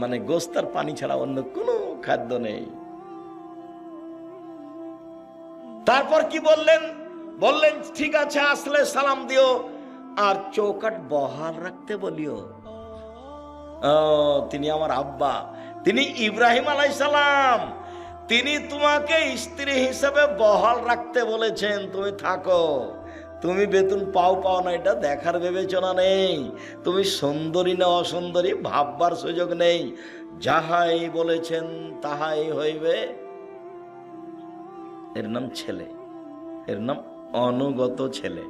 মানে গোস্তার পানি ছাড়া অন্য কোনো খাদ্য নেই। তারপর কি বললেন? বললেন, ঠিক আছে, আসলে সালাম দিও, আর চৌকাট বহাল রাখতে বলিও। তিনি আমার আব্বা। তিনি ইব্রাহিম আলাই সালাম তিনি তোমাকে স্ত্রী হিসেবে বহাল রাখতে বলেছেন, তুমি থাকো। তুমি বেতন পাও পাও না, এটা দেখার বিবেচনা নেই। তুমি সুন্দরী না অসুন্দরী, ভাববার সুযোগ নেই। যাহাই বলেছেন, তাহাই হইবে। এর নাম ছেলে। এর নাম অনুগত ছেলে।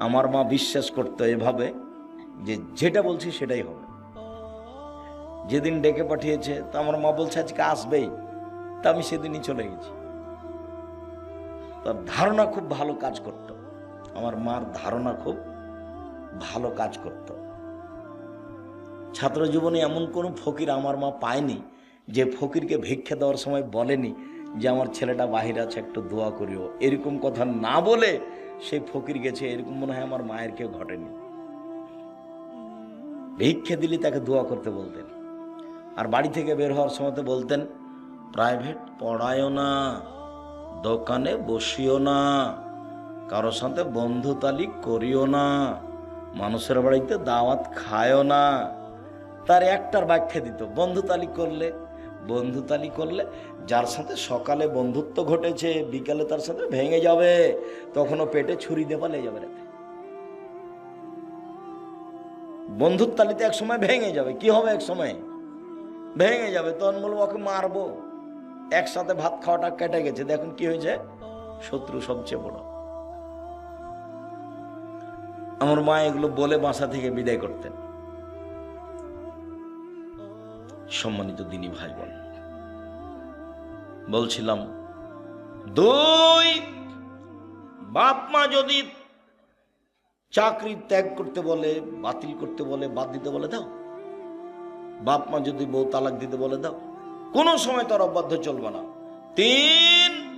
আমার মা বিশ্বাস করতো এভাবে যে যেটা বলছি সেটাই হবে। যেদিন ডেকে পাঠিয়েছে, তো আমার মা বলছে, আজকে আসবেই। তা আমি সেদিনই চলে গেছি। তার ধারণা খুব ভালো কাজ করত। আমার মার ধারণা খুব ভালো কাজ করত। ছাত্র জীবনে এমন কোনো ফকির আমার মা পায়নি যে ফকিরকে ভিক্ষা দেওয়ার সময় বলেনি যে আমার ছেলেটা বাহির আছে, একটু দোয়া করিও। এরকম কথা না বলে সেই ফকির গেছে, এরকম মনে হয় আমার মায়ের কেউ ঘটেনি। ভিক্ষা দিলে তাকে দোয়া করতে বলতেন। আর বাড়ি থেকে বের হওয়ার সময় তো বলতেন, প্রাইভেট পড়ায়ও না। দোকানে বসিও না। কারোর সাথে বন্ধুতালি করিও না। মানুষের বাড়িতে দাওয়াত খায়ও না। তার একটার ব্যাখ্যা দিত, বন্ধুতালি করলে বন্ধুতালি করলে যার সাথে সকালে বন্ধুত্ব ঘটেছে, বিকালে তার সাথে ভেঙে যাবে, তখনও পেটে ছুরি দিয়ে পালিয়ে যাবে রাতে। বন্ধুর তালিতে এক সময় ভেঙে যাবে। কি হবে এক সময় ভেঙে যাবে। তখন বলব, ওকে মারবো। একসাথে ভাত খাওয়াটা কেটে গেছে। দেখুন কি হয়েছে। শত্রু সবচেয়ে বড়। আমার মা এগুলো বলে বাসা থেকে বিদায় করতেন। সম্মানিত দিনী ভাই বোন বলছিলাম, দুই, বাপ মা যদি চাকরি ত্যাগ করতে বলে, বাতিল করতে বলে, বাদ দিতে বলে দাও। বাপ মা যদি বউ তালাক দিতে বলে দাও। কোনো সময় তার অবাধ্য চলবে না। তিন,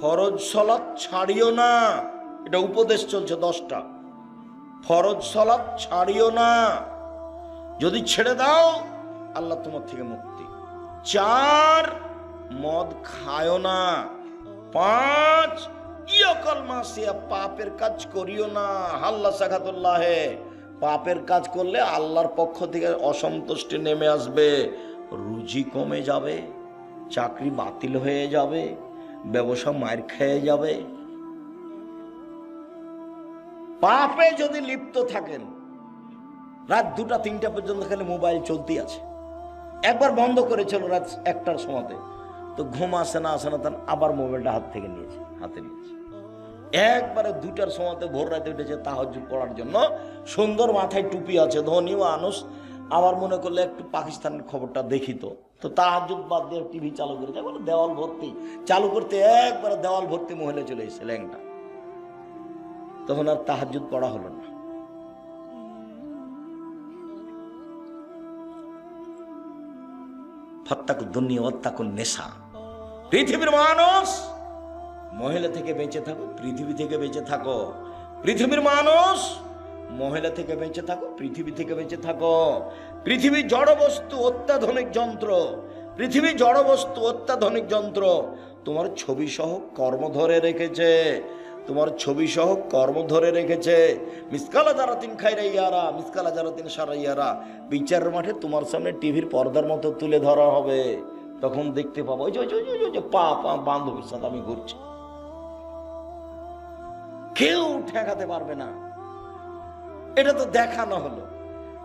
ফরজ সলাৎ ছাড়িও না। এটা উপদেশ চলছে দশটা। ফরজ সলাৎ ছাড়িও না। যদি ছেড়ে দাও, আল্লাহ তোমার থেকে মুক্তি। চার, মদ খায়ও না। পাঁচ, ইয়কল মাসিয়া, পাপের কাজ করিও না। হাল্লা সাখাতুল্লাহে। পাপের কাজ করলে আল্লাহর পক্ষ থেকে অসন্তুষ্টি নেমে আসবে। রুজি কমে যাবে, চাকরি বাতিল হয়ে যাবে, ব্যবসা মার খেয়ে যাবে। পাপে যদি লিপ্ত থাকেন, রাত দুটা, তিনটা পর্যন্ত খালি মোবাইল চলতেই আছে। একবার বন্ধ করেছিল রাত একটার সময়তে। তো ঘুম আসে না আসে না তখন আবার মোবাইলটা হাত থেকে নিয়েছে, হাতে নিয়েছে। একবারে দুটার সময়তে ভোর রাতে উঠেছে তাহাজ পড়ার জন্য। সুন্দর মাথায় টুপি আছে, ধনী মানুষ। আবার মনে করলে একটু পাকিস্তানের খবরটা দেখি তো। তো তাহাজুদ বাদ দিয়ে টিভি চালু করেছে বলে দেওয়াল ভর্তি। চালু করতে একবারে দেওয়াল ভর্তি মহিলা চলে এসেছে ল্যাংটা। তখন আর তাহাজুদ পড়া হলো না। ফত্তাকু দুনিয়া অত্তাকু নেশা। পৃথিবীর মানুষ মহিলা থেকে বেঁচে থাকো, পৃথিবী থেকে বেঁচে থাকো। পৃথিবীর মানুষ মহিলা থেকে বেঁচে থাকো, পৃথিবী থেকে বেঁচে থাকো। পৃথিবী জড় বস্তু, অত্যাধুনিক যন্ত্র। পৃথিবী জড় বস্তু, অত্যাধুনিক যন্ত্র। তোমার ছবি সহ কর্ম ধরে রেখেছে। তোমার ছবি সহ কর্ম ধরে রেখেছে। মিসকালা যারা তিন খাইরা ইয়ারা মিসকালা যারা তিন সারা ইয়ারা। বিচারের মাঠে তোমার সামনে টিভির পর্দার মতো তুলে ধরা হবে। তখন দেখতে পাবো ওই যে, পা পা, বান্ধবীর সাথে আমি ঘুরছি। কেউ ঠেকাতে পারবে না। এটা তো দেখানো হলো।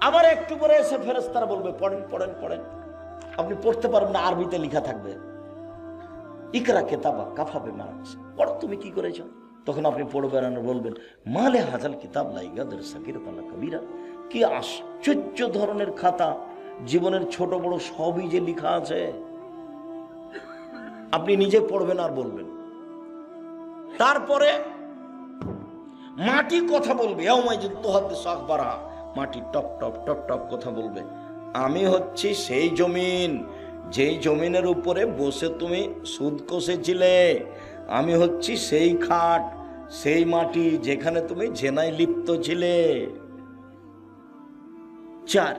আবার একটু পরে এসে ফেরেস্তারা বলবে, পড়েন পড়েন পড়েন। আপনি পড়তে পারবেন না, আরবিতে লেখা থাকবে। ইকরা কেতাবা কাফাবে মানুষ পড়ো, তুমি কি করেছ? তখন আপনি পড়বেন আর বলবেন, মালে হাজাল কিতাব লাইগাদের সাকির তালা কবিরা। কি আশ্চর্য ধরনের খাতা। জীবনের ছোট বড় সবই যে লেখা আছে। আপনি নিজে পড়বেন আর বলবেন। তারপরে মাটি কথা বলবে। মাটি টপ টপ টপ টপ কথা বলবে। আমি হচ্ছি সেই জমিন। যেই জমিনের উপরে বসে তুমি সুদ কষেছিলে, আমি হচ্ছি সেই খাট, সেই মাটি যেখানে তুমি জেনায় লিপ্ত ছিলে। চার,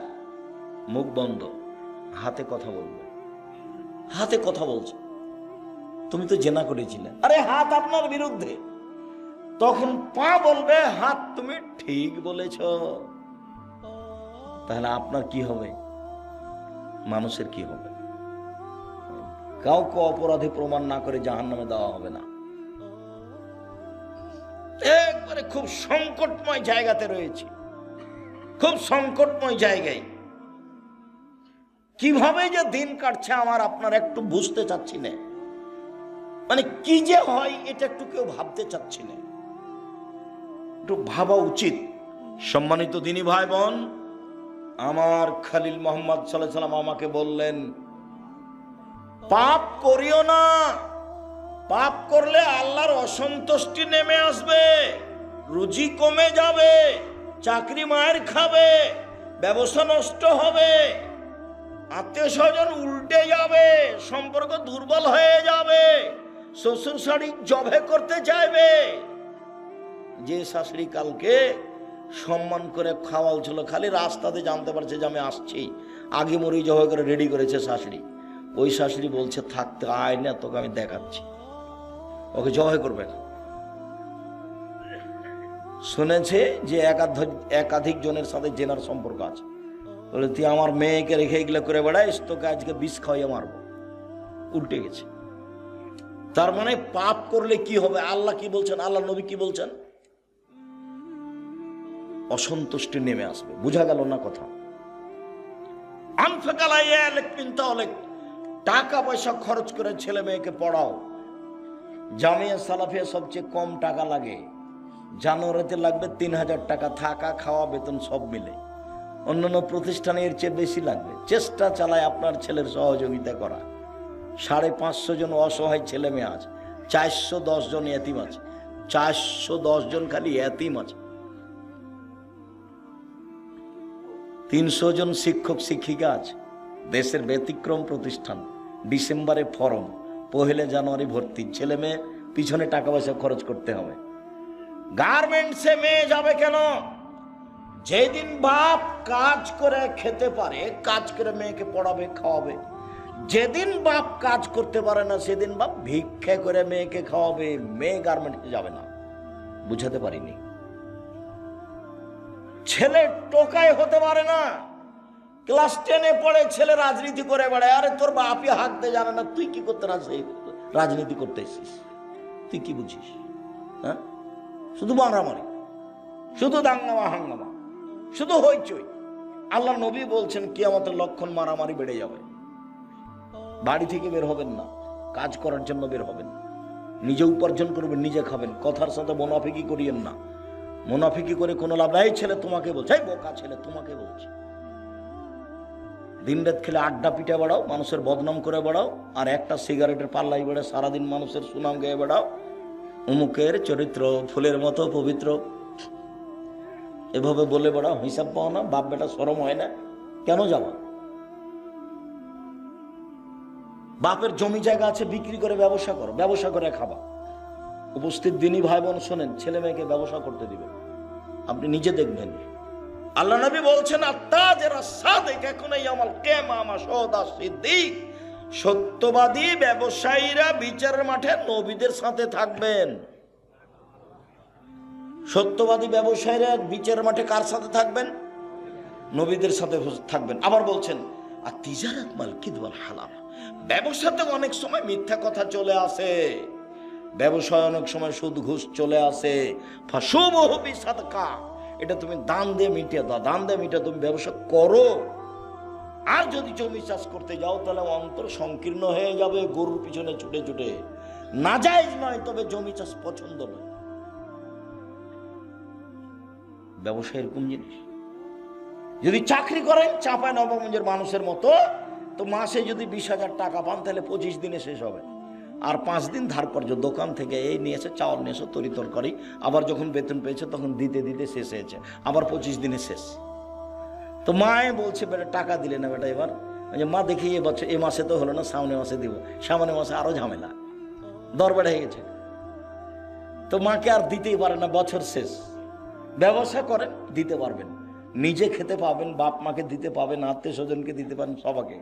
মুখ বন্ধ। হাতে কথা বলবে। হাতে কথা বলছে। তুমি তো জেনা করেছিলে। আরে হাত আপনার বিরুদ্ধে। তখন পা বলবে, হাত তুমি ঠিক বলেছ। তাহলে আপনার কি হবে? মানুষের কি হবে? কাউকে অপরাধী প্রমাণ না করে জাহান নামে দেওয়া হবে না। একবারে খুব সংকটময় জায়গাতে রয়েছে। খুব সংকটময় জায়গায়। কীভাবে যে দিন কাটছে আমার আপনার একটু বুঝতে চাচ্ছি না। মানে কি যে হয়, এটা একটু কেউ ভাবতে চাচ্ছি না। একটু ভাবা উচিত। সম্মানিত দিনী ভাই বোন আমার খালিল মোহাম্মদ সাল্লাহ সাল্লাম আমাকে বললেন, পাপ করিও না। পাপ করলে আল্লাহর অসন্তুষ্টি নেমে আসবে, রুজি কমে যাবে, চাকরি মায়ের খাবে, ব্যবসা নষ্ট হবে আত্মীয় স্বজন উল্টে যাবে, সম্পর্ক দুর্বল হয়ে যাবে শ্বশুর শাড়ি জবে করতে চাইবে যে শাশুড়ি কালকে সম্মান করে খাওয়াল ছিল খালি রাস্তাতে জানতে পারছে যে আমি আসছি। আগে মরি জবে করে রেডি করেছে শাশুড়ি। ওই শাশুড়ি বলছে থাকতে আয় না, তোকে আমি দেখাচ্ছি। ওকে জবাই করবে না শুনেছে যে একাধিক একাধিক জনের সাথে জেনার সম্পর্ক আছে। বলে, তুই আমার মেয়েকে রেখে এগুলো করে বেড়াইস, তোকে আজকে বিষ খাওয়াইয়ে মারবো। উল্টে গেছে। তার মানে পাপ করলে কি হবে? আল্লাহ কি বলছেন? আল্লাহ নবী কি বলছেন? অসন্তুষ্টি নেমে আসবে। বুঝা গেল না কথা? টাকা পয়সা খরচ করে ছেলে মেয়েকে পড়াও। জামিয়া সালাফিয়া সবচেয়ে কম টাকা লাগে। জানুয়ারিতে লাগবে তিন হাজার টাকা। থাকা, খাওয়া, বেতন সব মিলে। অন্যান্য প্রতিষ্ঠানে এর চেয়ে বেশি লাগবে। চেষ্টা চালায় আপনার ছেলের সহযোগিতা করা। সাড়ে পাঁচশো জন অসহায় ছেলে মেয়ে আছে। চারশো দশ জন এতিম আছে। চারশো দশ জন খালি এতিম আছে। তিনশো জন শিক্ষক, শিক্ষিকা আছে। দেশের ব্যতিক্রম প্রতিষ্ঠান। ডিসেম্বরে ফরম, পহেলে জানুয়ারি ভর্তি। ছেলে মেয়ে, পিছনে টাকা পয়সা খরচ করতে হবে। গার্মেন্টসে মেয়ে যাবে কেন? যেদিন বাপ কাজ করে খেতে পারে, কাজ করে মেয়েকে পড়াবে, খাওয়াবে। যেদিন বাপ কাজ করতে পারে না, সেদিন বাপ ভিক্ষে করে মেয়েকে খাওয়াবে। মেয়ে গার্মেন্টসে যাবে না। বুঝাতে পারিনি। ছেলে টোকায় হতে পারে না। ক্লাস টেনে পড়ে ছেলে রাজনীতি করে বেড়ায়। আরে তোর বাপই হাঁকতে জানে না, তুই কি করতে রাজনীতি করতে এসিস তুই কি বুঝিস? হ্যাঁ? শুধু মারামারি শুধু দাঙ্গামা, হাঙ্গামা, শুধু হইচই। আল্লাহ নবী বলছেন কি আমাদের লক্ষণ মারামারি বেড়ে যাবে। বাড়ি থেকে বের হবেন না, কাজ করার জন্য বের হবেন। নিজে উপার্জন করবেন, নিজে খাবেন। কথার সাথে মোনাফিকি করিয়েন না। মোনাফিকি করে কোনো লাভ নাই। ছেলে তোমাকে বলছে বোকা ছেলে তোমাকে বলছে। দিন রাত খেলে আড্ডা পিঠে বেড়াও, মানুষের বদনাম করে বেড়াও, আর একটা সিগারেটের পাল্লাই বেড়ে সারাদিন মানুষের সুনাম গেয়ে বেড়াও। অমুকের চরিত্র, ফুলের মতো পবিত্র। এভাবে বলে বেড়াও, হিসাব পাও না, বাপ বেটা সরম হয় না। কেন যাওয়া বাপের জমি জায়গা আছে, বিক্রি করে ব্যবসা করো, ব্যবসা করে খাবা। উপস্থিত দিনই ভাই বোন শোনেন, ছেলে মেয়েকে ব্যবসা করতে দিবেন আপনি নিজে দেখবেন। আল্লাহ নবী বলছেন আত্মাজেরা সাদেক, এখন এই আমার কেমা, আমার সদা সিদ্দিক। সত্যবাদী ব্যবসায়ীরা বিচারের মাঠে নবীদের সাথে থাকবেন। সত্যবাদী ব্যবসায়ীরা বিচারের মাঠে কার সাথে থাকবেন? নবীদের সাথে থাকবেন। আবার বলছেন আর তিজারাত মাল কিদওয়াল হালাল? ব্যবসাতে অনেক সময় মিথ্যা কথা চলে আসে। ব্যবসায় অনেক সময় সুদ ঘুষ চলে আসে। এটা তুমি দান দিয়ে মিটিয়ে দাও। দান দিয়ে মিটিয়ে তুমি ব্যবসা করো। আর যদি জমি চাষ করতে যাও, তাহলে অন্তর সংকীর্ণ হয়ে যাবে, গরুর পিছনে ছুটে ছুটে। না নাজাইজ নয়, তবে জমি চাষ পছন্দ নয়। ব্যবসা এরকম জিনিস। যদি চাকরি করেন চাপায় নবগঞ্জের মানুষের মতো, তো মাসে যদি বিশ হাজার টাকা পান, তাহলে পঁচিশ দিনে শেষ হবে। আর পাঁচ দিন ধার কর্য দোকান থেকে এই নিয়েছে, চাউল নিয়েছে, তরি তরকারি, আবার যখন বেতন পেয়েছে তখন দিতে দিতে শেষ হয়েছে, আবার পঁচিশ দিনে শেষ। তো মায়ে বলছে, বেটা, টাকা দিলে না বেটা এবার। যে মা, দেখি এ বছর, এ মাসে তো হলো না, সামনে মাসে দিব। সামনে মাসে আরও ঝামেলা দর বেড়ে গেছে। তো মাকে আর দিতেই পারে না, বছর শেষ। ব্যবসা করেন, দিতে পারবেন। নিজে খেতে পাবেন, বাপ মাকে দিতে পাবেন, আত্মীয় স্বজনকে দিতে পারেন, সবাকে।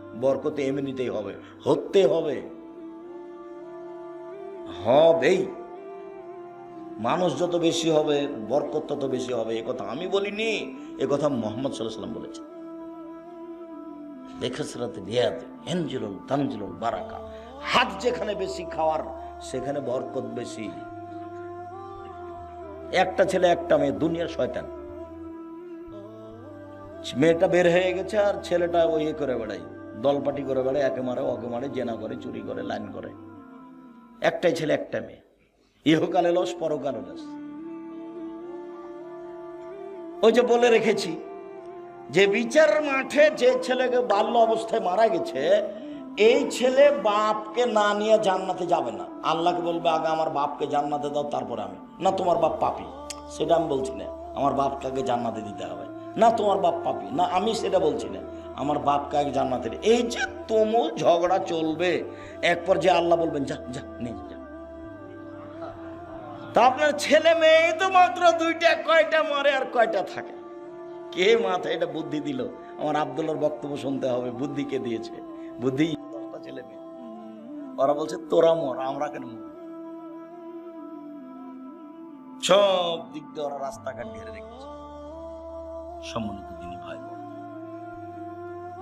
বরকতে এমনিতেই হবে, হতে হবে। হবেই। মানুষ যত বেশি হবে, বরকত তত বেশি হবে, এ কথা আমি বলিনি, এ কথা মোহাম্মদ সাল্লাম বলেছে দেখেছিলাতে রিয়াদ এনজিলুন তানজিলুন বারাকা। হাত যেখানে বেশি খাওয়ার, সেখানে বরকত বেশি। একটা ছেলে, একটা মেয়ে, দুনিয়ার শয়তান। মেয়েটা বের হয়ে গেছে আর ছেলেটা ওই করে বেড়াই দলপাটি করে বেড়ায়, একে মারে, ওকে মারে, জেনা করে, চুরি করে, লাইন করে। একটাই ছেলে, একটা মেয়ে। ইহকালে লস, পরকালে লস। ওই যে বলে রেখেছি, যে বিচার মাঠে যে ছেলেকে বাল্য অবস্থায় মারা গেছে, এই ছেলে বাপকে না নিয়ে জান্নাতে যাবে না। আল্লাহকে বলবে, আগে আমার বাপকে জান্নাতে দাও, তারপরে আমি। না, তোমার বাপ পাপি। সেটা আমি বলছি না। আমার আগে জান্নাতে দিতে হবে। না, তোমার বাপ পাপি। না, আমি সেটা বলছি না। আমার বাপকে আগে জান্নাতে দে। এই যে তুমুল ঝগড়া চলবে, এক পর্যায়ে আল্লাহ বলবেন, যা যা নে যা তা আপনার ছেলে মেয়ে তো মাত্র দুইটা, কয়টা মারে আর কয়টা থাকে? কে মাথায় এটা বুদ্ধি দিল। আমার আবদুল্লার বক্তব্য শুনতে হবে, বুদ্ধি কে দিয়েছে? বুদ্ধি দশটা ছেলে মেয়ে। ওরা বলছে, তোরা মর, আমরা কেন মর সব দিক দিয়ে ওরা রাস্তাঘাট ঘিরে রেখেছে। সম্মানিত দিনী ভাই।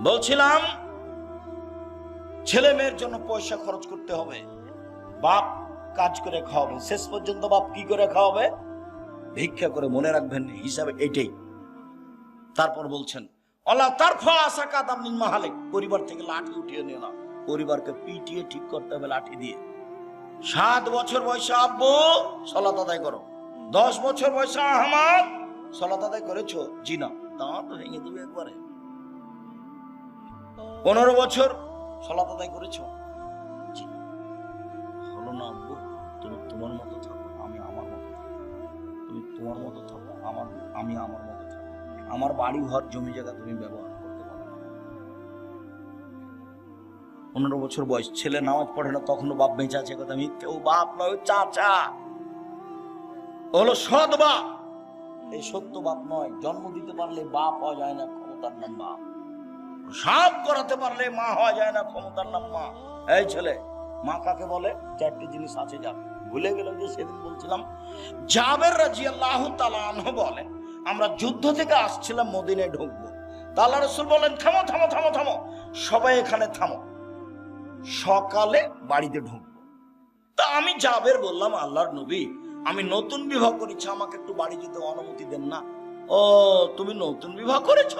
বলছিলাম, ছেলে মেয়ের জন্য পয়সা খরচ করতে হবে। বাপ কাজ করে খাওয়াবে, শেষ পর্যন্ত বাপ কি করে খাওয়াবে? ভিক্ষা করে মনে রাখবেন, হিসাবে এটাই। তারপর বলছেন অলা তার আশা কাদাম মাহালে পরিবার থেকে লাঠি উঠিয়ে নিয়ে না পরিবারকে পিটিয়ে ঠিক করতে হবে, লাঠি দিয়ে। সাত বছর বয়সে আব্বু সলাত আদায় করো। দশ বছর বয়সে আহমাদ সলাত আদায় করেছ? জি না। দাঁত ভেঙে দেবে একবারে। পনেরো বছর। সলাত আদায় করেছ? হলো না, আব্বু, তুমি তোমার মতো থাকো, আমি আমার মতো তুমি তোমার মতো থাকো, আমার, আমি আমার মতো থাকো আমার বাড়ি ঘর জমি জায়গা তুমি ব্যবহার করতে পারো পনেরো বছর বয়স, ছেলে নামাজ পড়ে না, তখনও বাপ বেঁচে আছে কথা মিথ্যে। ও বাপ নয় চাচা। হলো সৎ বাপ। এই সত্য বাপ নয়, জন্ম দিতে পারলে বাপ হওয়া যায় না, ক্ষমতার নাম বাপ। সাপ করাতে পারলে মা হওয়া যায় না, ক্ষমতার নাম মা। এই ছেলে, মা কাকে বলে? চারটি জিনিস আছে যা। ভুলে গেল যে সেদিন বলছিলাম, জাবের রাজি আল্লাহ বলে, আমরা যুদ্ধ থেকে আসছিলাম মদিনে ঢুকবো। তা আল্লাহ রসুল বলেন, থামো থামো থামো থামো। সবাই এখানে থামো। সকালে বাড়িতে ঢুকবো। তা আমি জাবের বললাম, আল্লাহর নবী, আমি নতুন বিবাহ করেছি, আমাকে একটু বাড়ি যেতে অনুমতি দেন না। ও, তুমি নতুন বিবাহ করেছ?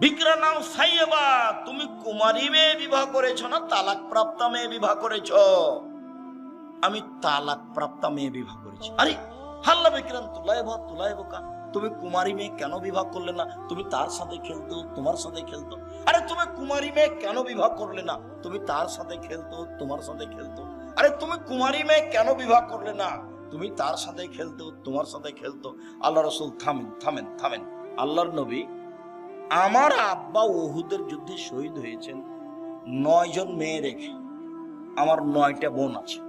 বিক্রা নাম সাইয়েবা, তুমি কুমারী মেয়ে বিবাহ করেছ না তালাক প্রাপ্তা মেয়ে বিবাহ করেছ? আমি তালাক প্রাপ্তা মেয়ে বিবাহ করেছি। আরে, হাল্লা বিক্রান, তুলাই ভা, তুলাই বোকা। তুমি কুমারী মেয়ে কেন বিবাহ করলে না? তুমি তার সাথে খেলতো, তোমার সাথে খেলতো। আরে, তুমি কুমারী মেয়ে কেন বিবাহ করলে না? তুমি তার সাথে খেলতো, তোমার সাথে খেলতো। আরে, তুমি কুমারী মেয়ে কেন বিবাহ করলে না? তুমি তার সাথে খেলতো, তোমার সাথে খেলতো। আল্লাহ রসুল থামেন থামেন থামেন। আল্লাহর নবী আমার আব্বা ওহুদের যুদ্ধে শহীদ হয়েছেন। নয় জন মেয়ে রেখে। আমার নয়টা বোন আছে।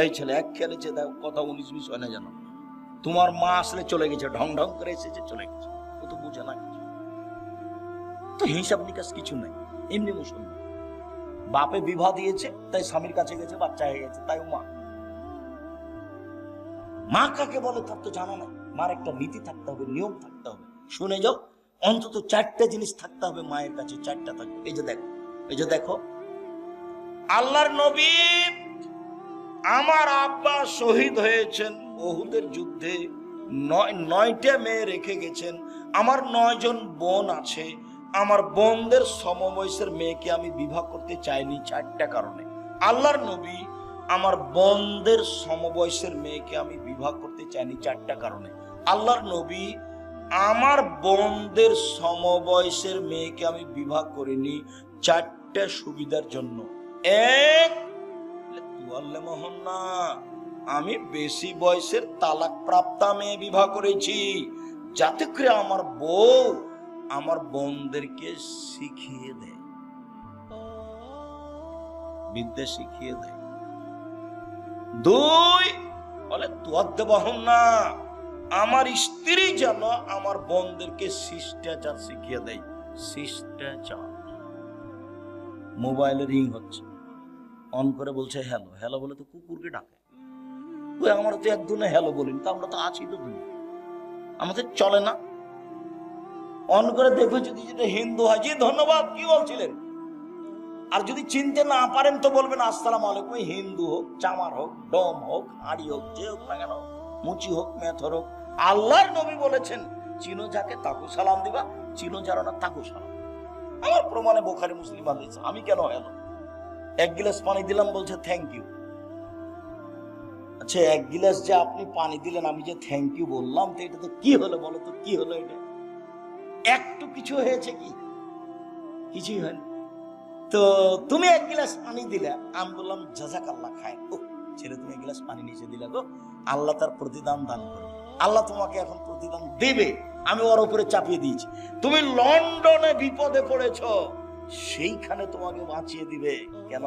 এই ছেলে, এক খেলেছে দেখ কথা উনিশ বিশ হয় না জানো? তোমার মা আসলে চলে গেছে, ঢং ঢং করে এসেছে, চলে গেছে। ও তো বুঝে না তো হিসাব নিকাশ কিছু নাই। এমনি মুসলমান। বাপে বিবাহ দিয়েছে, তাই স্বামীর কাছে গেছে, বাচ্চা হয়ে গেছে, তাই মা। মা কাকে বলে তার তো জানা নাই মার একটা নীতি থাকতে হবে, নিয়ম থাকতে হবে। শুনে যাও অন্তত চারটা জিনিস থাকতে হবে মায়ের কাছে, চারটা থাকবে। এই যে দেখো, এই যে দেখো। আল্লাহর নবী আমার আব্বা শহীদ হয়েছেন বহুদের যুদ্ধে। নয়, নয়টা মেয়ে রেখে গেছেন। আমার নয় জন বোন আছে। আমার বোনদের সমবয়সের মেয়েকে আমি বিবাহ করতে চাইনি চারটা কারণে। আল্লাহর নবী আমার বোনদের সমবয়সের মেয়েকে আমি বিবাহ করতে চাইনি চারটা কারণে। আল্লাহর নবী আমার বোনদের সমবয়সের মেয়েকে আমি বিবাহ করিনি চারটা সুবিধার জন্য। এক মোহন না, আমি বেশি বয়সের তালাক প্রাপ্তা মেয়ে বিবাহ করেছি। যাতে করে আমার বউ আমার বোনদেরকে শিখিয়ে দেয়। বিদ্যা শিখিয়ে দেয়। দুই, বলে তোয়াদ্দ বহন না আমার স্ত্রী যেন আমার বোনদেরকে শিষ্টাচার শিখিয়ে দেয়। শিষ্টাচার। মোবাইলে রিং হচ্ছে। অন করে বলছে, হ্যালো হ্যালো বলে তো কুকুরকে ডাকে। ওই আমরা তো একদিনে হ্যালো বলিনি, তা আমরা তো আছি তো দুনিয়া আমাদের চলে না? অন করে দেখবে যদি যেটা হিন্দু হয়, জি, ধন্যবাদ, কি বলছিলেন? আর যদি চিনতে না পারেন তো বলবেন, আসসালাম আলাইকুম হিন্দু হোক, চামার হোক, ডম হোক, হাড়ি হোক, যে হোক না কেন মুচি হোক, মেথর হোক, আল্লাহর নবী বলেছেন, চিনো যাকে তাকু সালাম দিবা, চিনো যারা না তাকু সালাম আমার প্রমাণে বোখারি মুসলিম হাদিস, আমি কেন হেলো এক গিলাস পানি দিলাম, বলছে থ্যাংক ইউ আচ্ছা এক গিলাস যে আপনি পানি দিলেন, আমি যে থ্যাংক ইউ বললাম, তো এটা তো কি হলো বলো তো, কি হলো এটা? একটু কিছু হয়েছে কি? কিছুই হয়নি। তো তুমি এক গিলাস পানি দিলে, আমি বললাম জাজাক আল্লাহ খায় ও ছেলে তুমি এক গিলাস পানি নিচে দিলে গো। আল্লাহ তার প্রতিদান দান করবে। আল্লাহ তোমাকে এখন প্রতিদান দেবে। আমি ওর উপরে চাপিয়ে দিয়েছি। তুমি লন্ডনে বিপদে পড়েছ, সেইখানে তোমাকে বাঁচিয়ে দিবে। কেন?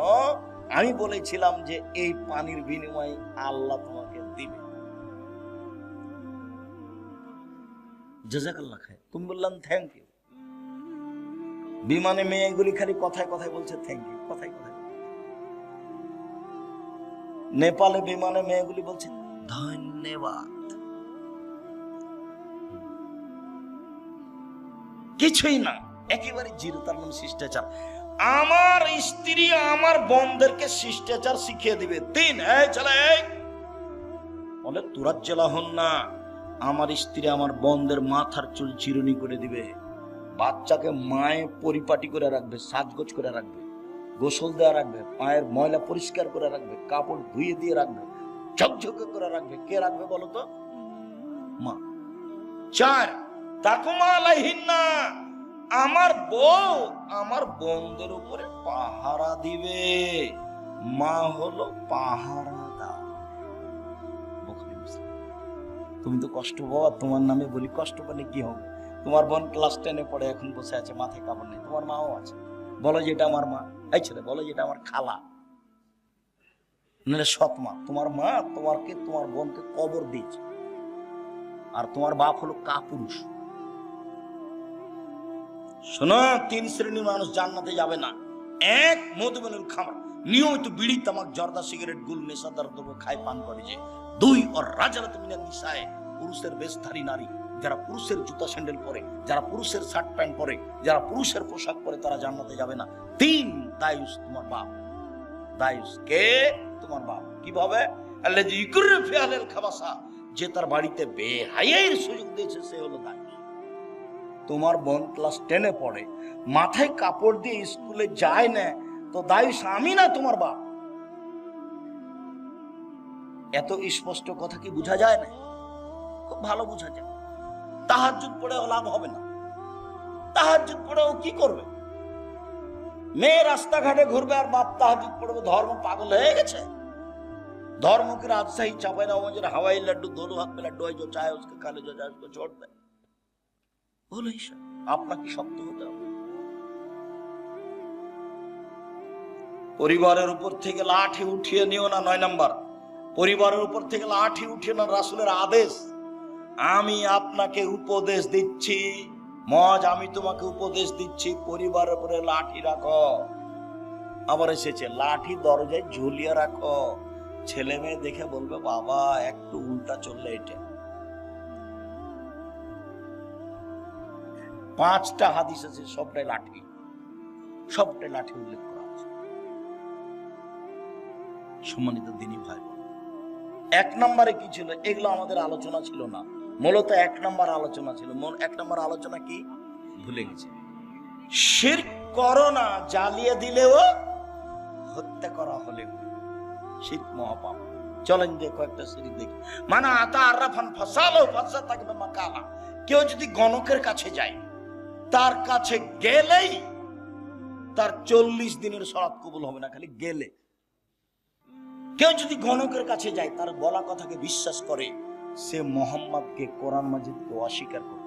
আমি বলেছিলাম যে এই পানির বিনিময়ে আল্লাহ তোমাকে দিবে। জাজাকাল্লাহ খায় তুমি বললাম থ্যাংক ইউ বিমানে মেয়েগুলি খালি কথায় কথায় বলছে থ্যাংক ইউ কথায় কথায় নেপালে বিমানে মেয়েগুলি বলছে ধন্যবাদ। কিছুই না, একেবারে জিরো তার নাম শিষ্টাচার। আমার স্ত্রী আমার বোনদেরকে শিষ্টাচার শিখিয়ে দিবে। তিন, এই চলে বলে তুরাজ জেলা হন না, আমার স্ত্রী আমার বন্ধের মাথার চুল চিরুনি করে দিবে। বাচ্চাকে মায়ে পরিপাটি করে রাখবে, সাজগোজ করে রাখবে, গোসল দেওয়া রাখবে, পায়ের ময়লা পরিষ্কার করে রাখবে, কাপড় ধুয়ে দিয়ে রাখবে ঝকঝকে করে রাখবে। কে রাখবে বলো তো? মা। চার তাকুমা আলাইহিন্না। আমার বউ আমার বোনদের উপরে পাহারা দিবে। মা হলো পাহারা তুমি তো কষ্ট পাওয়া তোমার নামে বলি কষ্ট পেলে কি হবে? তোমার বোন ক্লাস টেনে পড়ে এখন বসে আছে মাথায় কাপড় নেই। তোমার মাও আছে। বলো যেটা আমার মা। এই ছেলে বলো যেটা আমার খালা। সৎ মা, তোমার মা তোমারকে, তোমার বোনকে কবর দিয়েছে। আর তোমার বাপ হলো কাপুরুষ। শোনো, তিন শ্রেণির মানুষ জান্নাতে যাবে না। এক মধুমেনুর খামার। নিয়মিত বিড়ি, তামাক, জর্দা, সিগারেট, গুল নেশাদার দ্রব্য খায়, পান করে যে। দুই, ওর রাজারাত মিনার নিশায় পুরুষের বেশধারী নারী। যারা পুরুষের জুতা স্যান্ডেল পরে, যারা পুরুষের শার্ট প্যান্ট পরে, যারা পুরুষের পোশাক পরে তারা জান্নাতে যাবে না। তিন, দায়ুস তোমার বাপ। দায়ুস কে? তোমার বাপ। কীভাবে? আল্লাহ খাবাসা, যে তার বাড়িতে বেহাইয়ের সুযোগ দিয়েছে, সে হলো দায়ুস। তোমার বোন ক্লাস টেনে পড়ে, মাথায় কাপড় দিয়ে স্কুলে যায় না, তো দায়ুস আমি না তোমার বাপ? এত স্পষ্ট কথা কি বোঝা যায় না? খুব ভালো বোঝা যায়। তাহাজুদ পড়েও লাভ হবে না। তাহাজুদ পড়েও কি করবে? মেয়ে রাস্তাঘাটে ঘুরবে আর বাপ তাহাজুদ পড়বে ধর্ম পাগল হয়ে গেছে धर्म की राजशाही चापाई ना मुझे हवाई लड्डू दोनों हाथ में लड्डू है जो चाहे उसके खाले जो चाहे उसको छोड़ दे বলো ঈশা আপনাকে শক্ত হতে হবে পরিবারের উপর থেকে লাঠি উঠিয়ে নিও না নয় নাম্বার পরিবারের উপর থেকে লাঠি উঠিয়ে না রাসুলের আদেশ আমি আপনাকে উপদেশ দিচ্ছি মজ, আমি তোমাকে উপদেশ দিচ্ছি, পরিবারের উপরে লাঠি রাখো। আবার এসেছে, লাঠি দরজায় ঝুলিয়ে রাখো। ছেলে মেয়ে দেখে বলবে, বাবা, একটু উল্টা চললে এটা। পাঁচটা হাদিস আছে, সবটাই লাঠি। সবটাই লাঠি উল্লেখ করা আছে। সম্মানিত দিনী ভাই, এক নম্বরে কি ছিল? এগুলো আমাদের আলোচনা ছিল না। মূলত এক নম্বর আলোচনা ছিল। এক নম্বর আলোচনা কি? ভুলে গেছে। শির করোনা জ্বালিয়ে দিলেও হত্যা করা হলেও শির মহাপাপ। চলেন যে কয়েকটা সিঁড়ি দেখি। মানে আতা আরাফান ফসালো ফসা থাকবে মাকালা। কেউ যদি গণকের কাছে যায়, তার কাছে গেলেই তার চল্লিশ দিনের সরাত কবুল হবে না, খালি গেলে। কেউ যদি গণকের কাছে যায়, তার বলা কথাকে বিশ্বাস করে से मोहम्मद के कुरान मजिद को अशिकर करो